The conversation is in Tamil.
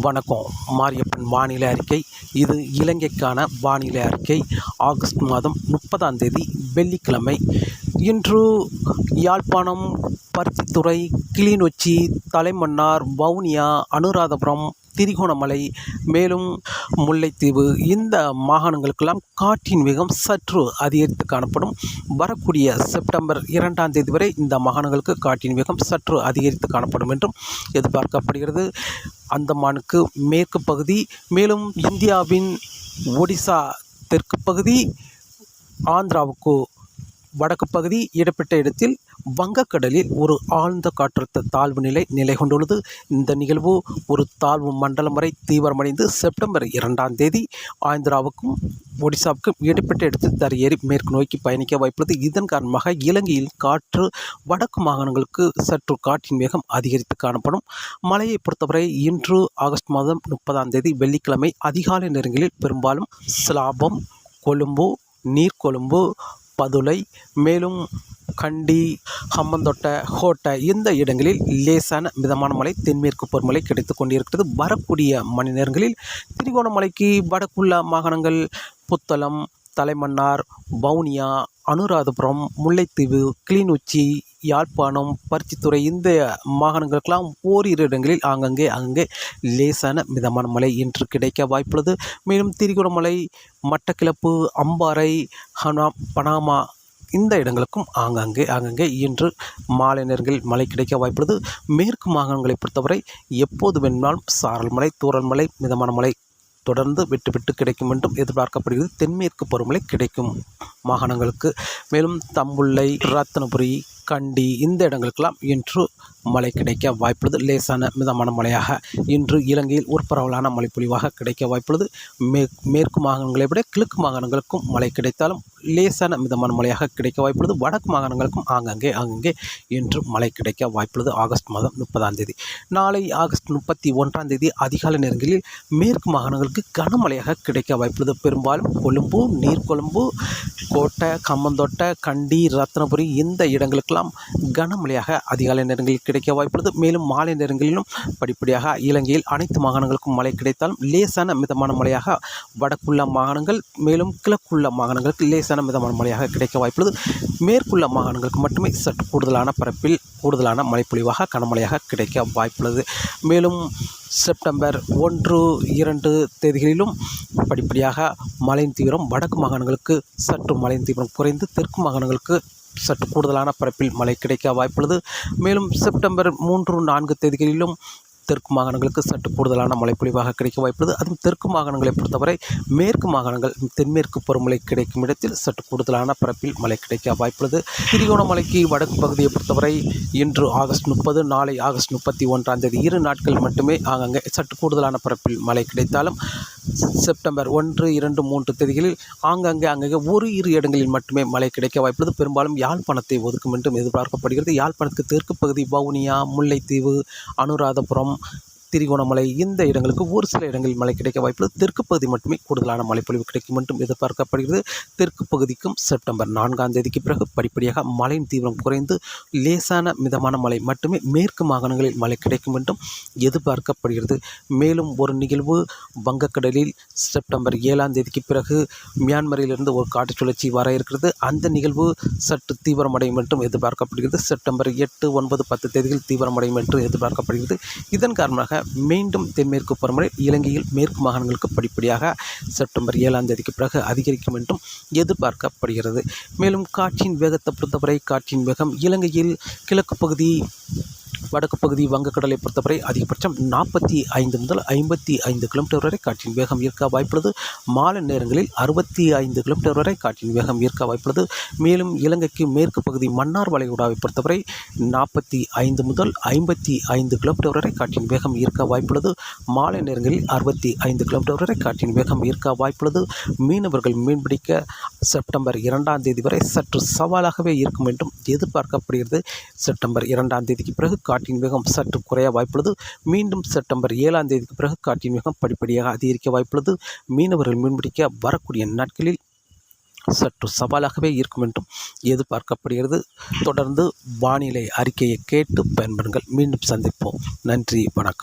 வணக்கம். மாரியப்பன் வானிலை அறிக்கை. இது இலங்கைக்கான வானிலை அறிக்கை. ஆகஸ்ட் மாதம் முப்பதாம் தேதி வெள்ளிக்கிழமை. இன்று யாழ்ப்பாணம் பருத்தித்துறை கிளிநொச்சி தலைமன்னார் வவுனியா அனுராதபுரம் திரிகோணமலை மேலும் முல்லைத்தீவு இந்த மாகாணங்களுக்கெல்லாம் காற்றின் வேகம் சற்று அதிகரித்து காணப்படும். வரக்கூடிய செப்டம்பர் இரண்டாம் தேதி வரை இந்த மாகாணங்களுக்கு காற்றின் வேகம் சற்று அதிகரித்து காணப்படும் என்றும் எதிர்பார்க்கப்படுகிறது. அந்தமானுக்கு மேற்கு பகுதி மேலும் இந்தியாவின் ஒடிசா தெற்கு பகுதி ஆந்திராவுக்கு வடக்கு பகுதி இடப்பட்ட இடத்தில் வங்கக்கடலில் ஒரு ஆழ்ந்த காற்றழுத்த தாழ்வு நிலை நிலை கொண்டுள்ளது இந்த நிகழ்வு ஒரு தாழ்வு மண்டலம் வரை தீவிரமடைந்து செப்டம்பர் இரண்டாம் தேதி ஆந்திராவுக்கும் ஒடிசாவுக்கும் இடைப்பட்ட இடத்தில் தரையேறி மேற்கு நோக்கி பயணிக்க வாய்ப்புள்ளது. இதன் காரணமாக இலங்கையில் காற்று வடக்கு மாகாணங்களுக்கு சற்று காற்றின் வேகம் அதிகரித்து காணப்படும். மழையை பொறுத்தவரை இன்று ஆகஸ்ட் மாதம் முப்பதாம் தேதி வெள்ளிக்கிழமை அதிகாலை நேரங்களில் பெரும்பாலும் ஸ்லாபம் கொழும்பு நீர்கொழும்பு பதுளை மேலும் கண்டி ஹம்மந்தொட்டை ஹோட்டை இந்த இடங்களில் லேசான மிதமான மழை தென்மேற்கு பருவமழை கிடைத்து கொண்டிருக்கிறது. வரக்கூடிய மணி நேரங்களில் திரிகோணமலைக்கு வடக்குள்ள மாகாணங்கள் புத்தளம் தலைமன்னார் வவுனியா அனுராதபுரம் முல்லைத்தீவு கிளிநொச்சி யாழ்ப்பாணம் பருத்தித்துறை இந்த மாகாணங்களுக்கெல்லாம் ஓரிரு இடங்களில் ஆங்கங்கே அங்கங்கே லேசான மிதமான மழை இன்று கிடைக்க வாய்ப்புள்ளது. மேலும் திரிகோணமலை மட்டக்கிளப்பு அம்பாறை ஹனா பனாமா இந்த இடங்களுக்கும் ஆங்காங்கே ஆங்காங்கே இன்று மாலை நேரங்களில் மழை கிடைக்க வாய்ப்புள்ளது. மேற்கு மாகாணங்களை பொறுத்தவரை எப்போது வேணுமானாலும் சாரல் மழை தூரல் மழை மிதமான மழை தொடர்ந்து விட்டு விட்டு கிடைக்கும் என்றும் எதிர்பார்க்கப்படுகிறது. தென்மேற்கு பருவமழை கிடைக்கும் மாகாணங்களுக்கு. மேலும் தம்புள்ளை ரத்தனபுரி கண்டி இந்த இடங்களுக்கெல்லாம் இன்று மழை கிடைக்க வாய்ப்புள்ளது. லேசான மிதமான மழையாக இன்று இலங்கையில் ஒரு பரவலான மழைப்பொழிவாக கிடைக்க வாய்ப்புள்ளது. மே மேற்கு மாகாணங்களை விட கிழக்கு மாகாணங்களுக்கும் மழை கிடைத்தாலும் லேசான மிதமான மழையாக கிடைக்க வாய்ப்புள்ளது. வடக்கு மாகாணங்களுக்கும் ஆங்காங்கே ஆங்காங்கே இன்று மழை கிடைக்க வாய்ப்புள்ளது. ஆகஸ்ட் மாதம் முப்பதாம் தேதி. நாளை ஆகஸ்ட் முப்பத்தி ஒன்றாம் தேதி அதிகாலை நேரங்களில் மேற்கு மாகாணங்களுக்கு கனமழையாக கிடைக்க வாய்ப்புள்ளது. பெரும்பாலும் கொழும்பு நீர்கொழும்பு கோட்டை கம்மந்தோட்டை கண்டி ரத்னபுரி இந்த இடங்களுக்கெல்லாம் கனமழையாக அதிகாலை நேரங்களில் கிடைக்க வாய்ப்புள்ளது. மேலும் மாலை நேரங்களிலும் படிப்படியாக இலங்கையில் அனைத்து மாகாணங்களுக்கும் மழை கிடைத்தாலும் லேசான மிதமான மழையாக வடக்குள்ள மாகாணங்கள் மேலும் கிழக்குள்ள மாகாணங்களுக்கு லேசான மிதமான மழையாக கிடைக்க வாய்ப்புள்ளது. மேற்குள்ள மாகாணங்களுக்கு மட்டுமே சற்று கூடுதலான பரப்பில் கூடுதலான மழைப்பொழிவாக கனமழையாக கிடைக்க வாய்ப்புள்ளது. மேலும் செப்டம்பர் ஒன்று இரண்டு தேதிகளிலும் படிப்படியாக மழையின் தீவிரம் வடக்கு மாகாணங்களுக்கு சற்று மழையின் தீவிரம் குறைந்து தெற்கு மாகாணங்களுக்கு சற்று கூடுதலான பரப்பில் மழை கிடைக்க வாய்ப்புள்ளது. மேலும் செப்டம்பர் மூன்று நான்கு தேதிகளிலும் தெற்கு மாகாணங்களுக்கு சற்று கூடுதலான மழைப்பொழிவாக கிடைக்க வாய்ப்புள்ளது. அதுவும் தெற்கு மாகாணங்களை பொறுத்தவரை மேற்கு மாகாணங்கள் தென்மேற்கு பருவமழை கிடைக்கும் இடத்தில் சற்று கூடுதலான பரப்பில் மழை கிடைக்க வாய்ப்புள்ளது. திருகோணமலைக்கு வடக்கு பகுதியை பொறுத்தவரை இன்று ஆகஸ்ட் முப்பது நாளை ஆகஸ்ட் முப்பத்தி ஒன்றாம் தேதி இரு நாட்கள் மட்டுமே ஆங்காங்கே சற்று கூடுதலான பரப்பில் மழை கிடைத்தாலும் செப்டம்பர் ஒன்று இரண்டு மூன்று தேதிகளில் ஆங்காங்கே அங்கங்கே ஒரு இரு இடங்களில் மட்டுமே மழை கிடைக்க வாய்ப்புள்ளது. பெரும்பாலும் யாழ்ப்பாணத்தை ஒதுக்கும் என்றும் எதிர்பார்க்கப்படுகிறது. யாழ்ப்பாணத்துக்கு தெற்கு பகுதி வவுனியா முல்லைத்தீவு அனுராதபுரம் திரிகோணமலை இந்த இடங்களுக்கு ஒரு சில இடங்களில் மழை கிடைக்க வாய்ப்புள்ளது. தெற்கு பகுதி மட்டுமே கூடுதலான மழைப்பொழிவு கிடைக்கும் என்றும் எதிர்பார்க்கப்படுகிறது. தெற்கு பகுதிக்கும் செப்டம்பர் நான்காம் தேதிக்கு பிறகு படிப்படியாக மழையின் தீவிரம் குறைந்து லேசான மிதமான மழை மட்டுமே மேற்கு மாகாணங்களில் மழை கிடைக்கும் என்றும் எதிர்பார்க்கப்படுகிறது. மேலும் ஒரு நிகழ்வு வங்கக்கடலில் செப்டம்பர் ஏழாம் தேதிக்கு பிறகு மியான்மரிலிருந்து ஒரு காற்று சுழற்சி வர இருக்கிறது. அந்த நிகழ்வு சற்று தீவிரமடையும் என்றும் எதிர்பார்க்கப்படுகிறது. செப்டம்பர் எட்டு ஒன்பது பத்து தேதியில் தீவிரமடையும் என்று எதிர்பார்க்கப்படுகிறது. இதன் காரணமாக மீண்டும் தென்மேற்கு பருவமழை இலங்கையில் மேற்கு மாகாணங்களுக்கு படிப்படியாக செப்டம்பர் ஏழாம் தேதிக்கு பிறகு அதிகரிக்கும் என்றும் எதிர்பார்க்கப்படுகிறது. மேலும் காற்றின் வேகத்தை பொறுத்தவரை காற்றின் வேகம் இலங்கையில் கிழக்கு பகுதி வடக்கு பகுதி வங்கக்கடலை பொறுத்தவரை அதிகபட்சம் நாற்பத்தி ஐந்து முதல் ஐம்பத்தி ஐந்து கிலோமீட்டர் வரை காற்றின் வேகம் இருக்க வாய்ப்புள்ளது. மாலை நேரங்களில் அறுபத்தி ஐந்து கிலோமீட்டர் வரை காற்றின் வேகம் இருக்க வாய்ப்புள்ளது. மேலும் இலங்கைக்கு மேற்கு பகுதி மன்னார் வளைகுடாவை பொறுத்தவரை நாற்பத்தி ஐந்து முதல் ஐம்பத்தி ஐந்து கிலோமீட்டர் வரை காற்றின் வேகம் இருக்க வாய்ப்புள்ளது. மாலை நேரங்களில் அறுபத்தி ஐந்து கிலோமீட்டர் வரை காற்றின் வேகம் இருக்க வாய்ப்புள்ளது. மீனவர்கள் மீன்பிடிக்க செப்டம்பர் இரண்டாம் தேதி வரை சற்று சவாலாகவே இருக்கும் என்றும் எதிர்பார்க்கப்படுகிறது. செப்டம்பர் இரண்டாம் தேதிக்கு பிறகு காற்று காற்றின் வேகம் சற்று குறைய வாய்ப்புள்ளது. மீண்டும் செப்டம்பர் ஏழாம் தேதிக்கு பிறகு காற்றின் வேகம் படிப்படியாக அதிகரிக்க வாய்ப்புள்ளது. மீனவர்கள் மீன்பிடிக்க வரக்கூடிய நாட்களில் சற்று சவாலாகவே இருக்கும் என்றும் எதிர்பார்க்கப்படுகிறது. தொடர்ந்து வானிலை அறிக்கையை கேட்டு பயன்படுங்கள். மீண்டும் சந்திப்போம். நன்றி வணக்கம்.